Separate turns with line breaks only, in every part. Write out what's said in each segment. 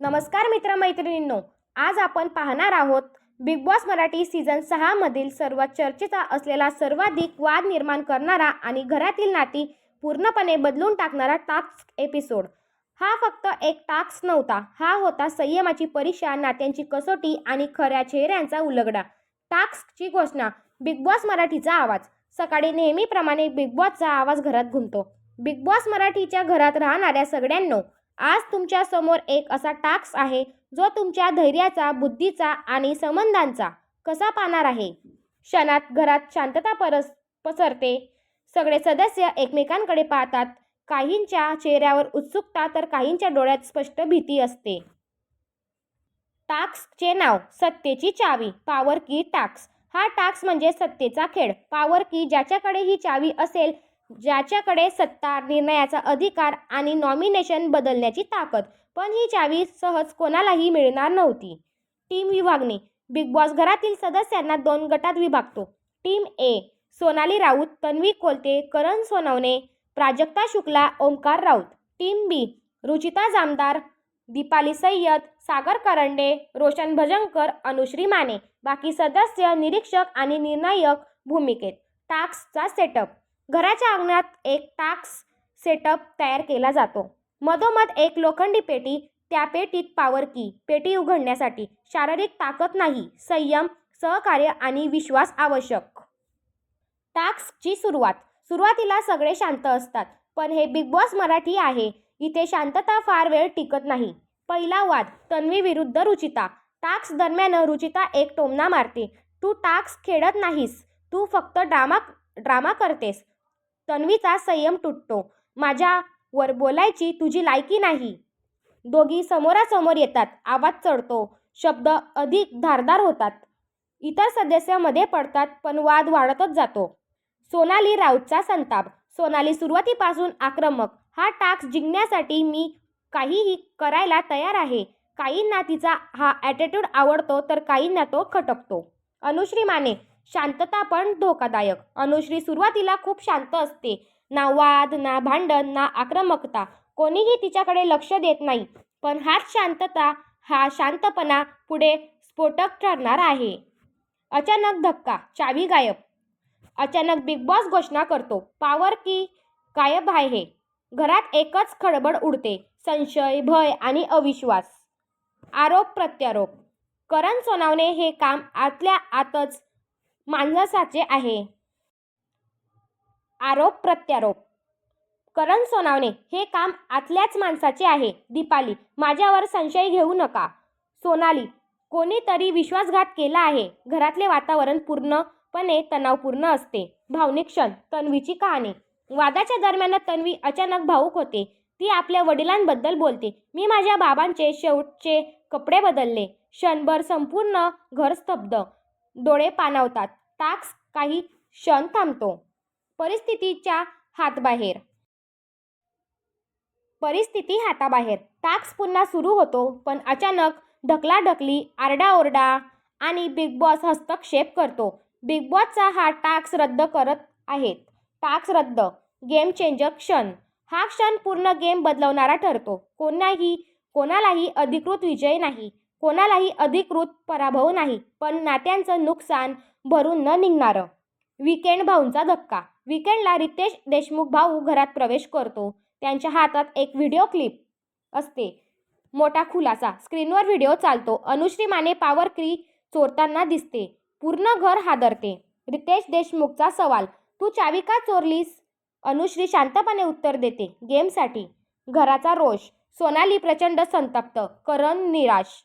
नमस्कार मित्रमैत्रिणींनो आज आपण पाहणार आहोत बिग बॉस मराठी सीझन सहामधील सर्वात चर्चेचा असलेला सर्वाधिक वाद निर्माण करणारा आणि घरातील नाती पूर्णपणे बदलून टाकणारा टास्क एपिसोड हा फक्त एक टास्क नव्हता हा होता संयमाची परीक्षा नात्यांची कसोटी आणि खऱ्या चेहऱ्यांचा उलगडा. टास्कची घोषणा बिग बॉस मराठीचा आवाज. सकाळी नेहमीप्रमाणे बिग बॉसचा आवाज घरात घुमतो. बिग बॉस मराठीच्या घरात राहणाऱ्या सगळ्यांनो आज तुमच्यासमोर एक असा टास्क आहे जो तुमच्या धैर्याचा बुद्धीचा आणि संबंधांचा कसा पाहणार आहे? क्षणात घरात शांतता परस पसरते. सगळे सदस्य एकमेकांकडे पाहतात. काहींच्या चेहऱ्यावर उत्सुकता तर काहींच्या डोळ्यात स्पष्ट भीती असते. टास्कचे नाव सत्तेची चावी पॉवर की टास्क हा टास्क म्हणजे सत्तेचा खेळ. पॉवर की ज्याच्याकडे ही चावी असेल ज्याच्याकडे सत्ता निर्णयाचा अधिकार आणि नॉमिनेशन बदलण्याची ताकद. पण ही चावी सहज कोणालाही मिळणार नव्हती. टीम विभागणी. बिग बॉस घरातील सदस्यांना दोन गटात विभागतो. Team A Sonali Raut Tanvi Kolte Karan Sonawane Prajakta Shukla Omkar Raut. Team B Ruchita Jamdar Deepali Sayyad Sagar Karande Roshan Bhajankar Anushree Mane. बाकी सदस्य निरीक्षक आणि निर्णायक भूमिकेत. टास्कचा सेटअप घराच्या अंगणात एक टास्क सेटअप तयार केला जातो. मधोमध एक लोखंडी पेटी त्या पेटीत पावर की पेटी उघडण्यासाठी शारीरिक ताकद नाही संयम सहकार्य आणि विश्वास आवश्यक. टास्कची सुरुवात. सुरुवातीला सगळे शांत असतात पण हे बिग बॉस मराठी आहे. इथे शांतता फार वेळ टिकत नाही. पहिला वाद तन्वी विरुद्ध रुचिता. टास्क दरम्यान रुचिता एक टोमना मारते. तू टास्क खेळत नाहीस. तू फक्त ड्रामा ड्रामा करतेस. तन्वीचा संयम तुटतो. माझ्यावर बोलायची तुझी लायकी नाही. दोघी समोरासमोर येतात. आवाज चढतो. शब्द अधिक धारदार होतात. इतर सदस्यामध्ये पडतात पण वाद वाढतच जातो. सोनाली राऊतचा संताप. सोनाली सुरुवातीपासून आक्रमक. हा टास्क जिंकण्यासाठी मी काहीही करायला तयार आहे. काहींना तिचा हा ॲटिट्यूड आवडतो तर काहींना तो खटकतो. अनुश्री माने शांतता पण धोकादायक. अनुश्री सुरुवातीला खूप शांत असते. ना वाद ना भांडण ना आक्रमकता. कोणीही तिच्याकडे लक्ष देत नाही. पण हाच शांतता हा शांतपणा पुढे स्फोटक ठरणार आहे. अचानक धक्का चावी गायब. अचानक बिग बॉस घोषणा करतो पावर की गायब आहे. घरात एकच खडबड उडते संशय भय आणि अविश्वास. आरोप प्रत्यारोप. करण सोनावणे हे काम आतल्या आतच माणसाचे आहे. आरोप प्रत्यारोप. करण सोनावणे हे काम आतल्याच माणसाचे आहे. दीपाली माझ्यावर संशय घेऊ नका. सोनाली कोणीतरी विश्वासघात केला आहे. घरातले वातावरण पूर्णपणे तणावपूर्ण असते. भावनिक क्षण तन्वीची कहाणी. वादाच्या दरम्यान तन्वी अचानक भाऊक होते. ती आपल्या वडिलांबद्दल बोलते. मी माझ्या बाबांचे शेवटचे कपडे बदलले. क्षणभर संपूर्ण घर स्तब्ध. डोळे पाणावतात. टाक्स काही क्षण थांबतो. परिस्थितीच्या हातबाहेर. परिस्थिती हाताबाहेर. टाक्स पुन्हा सुरू होतो पण अचानक ढकलाढकली आरडाओरडा आणि बिग बॉस हस्तक्षेप करतो. बिग बॉसचा हा टाक्स रद्द करत आहेत. टाक्स रद्द. गेम चेंजर क्षण. हा क्षण पूर्ण गेम बदलवणारा ठरतो. कोणाही कोणालाही अधिकृत विजय नाही. कोणालाही अधिकृत पराभव नाही पण नात्यांचं नुकसान भरून न निघणारं. विकेंड भाऊंचा धक्का. विकेंडला रितेश देशमुख भाऊ घरात प्रवेश करतो. त्यांच्या हातात एक व्हिडिओ क्लिप असते. मोठा खुलासा. स्क्रीनवर व्हिडिओ चालतो. अनुश्री माने पावर क्री चोरताना दिसते. पूर्ण घर हादरते. रितेश देशमुखचा सवाल. तू चावी का चोरलीस? अनुश्री शांतपणे उत्तर देते. गेमसाठी. घराचा रोष. सोनाली प्रचंड संतप्त. करण निराश.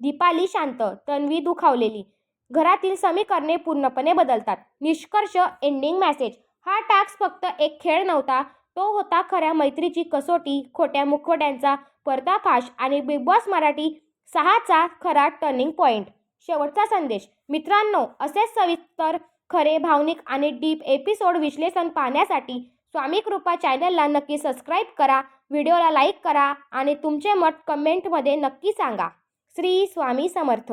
दीपाली शांत तन्वी दुखावलेली. घरातील समीकरणे पूर्णपणे बदलतात. निष्कर्ष एंडिंग मॅसेज हा टास्क फक्त एक खेळ नव्हता. तो होता खऱ्या मैत्रीची कसोटी खोट्या मुखवट्यांचा पर्दाफाश आणि बिग बॉस मराठी सहाचा खरा टर्निंग पॉइंट शेवटचा संदेश. मित्रांनो असेच सविस्तर खरे भावनिक आणि डीप एपिसोड विश्लेषण पाहण्यासाठी स्वामी कृपा चॅनलला नक्की सबस्क्राईब करा. व्हिडिओला लाईक करा आणि तुमचे मत कमेंटमध्ये नक्की सांगा. श्री स्वामी समर्थ.